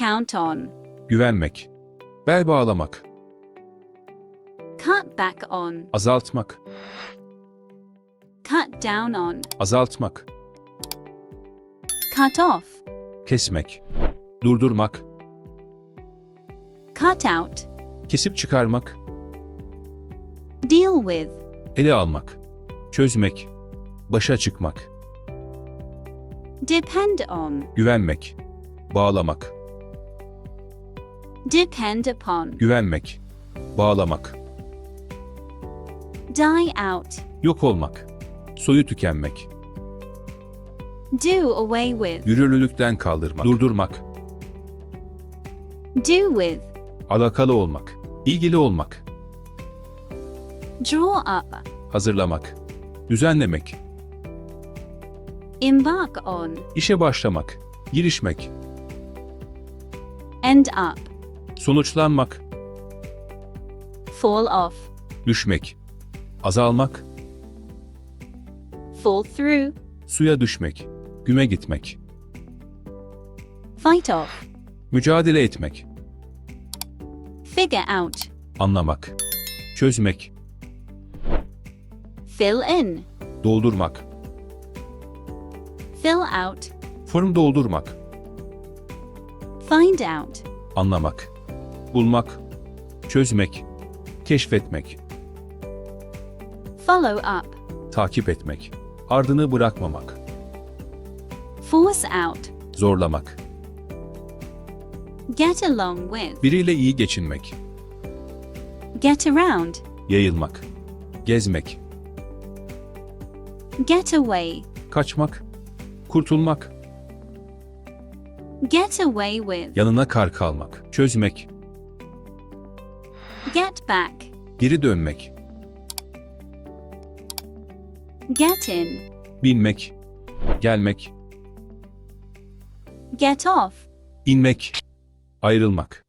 Count on. güvenmek, bel bağlamak, Cut back on. azaltmak, Cut down on. azaltmak, Cut off. kesmek, durdurmak, Cut out. kesip çıkarmak, Deal with. ele almak, çözmek, başa çıkmak, Depend on. güvenmek, bağlamak, Depend upon. güvenmek, bağlamak, Die out. yok olmak, soyu tükenmek, Do away with. yürürlülükten kaldırmak, durdurmak, Do with. alakalı olmak, ilgili olmak, Draw up. hazırlamak, düzenlemek, Embark on. işe başlamak, girişmek, End up. Sonuçlanmak, Fall off. düşmek, azalmak, Fall through. suya düşmek, güme gitmek, Fight off. mücadele etmek, Figure out. anlamak, çözmek, Fill in. doldurmak, Fill out. form doldurmak, Find out. anlamak, bulmak, çözmek, keşfetmek, Follow up. takip etmek, ardını bırakmamak, Force out. zorlamak, Get along with. biriyle iyi geçinmek, Get around. yayılmak, gezmek, Get away. kaçmak, kurtulmak, Get away with. yanına kar kalmak, çözmek, Get back. geri dönmek, Get in. binmek, gelmek, Get off. inmek, ayrılmak,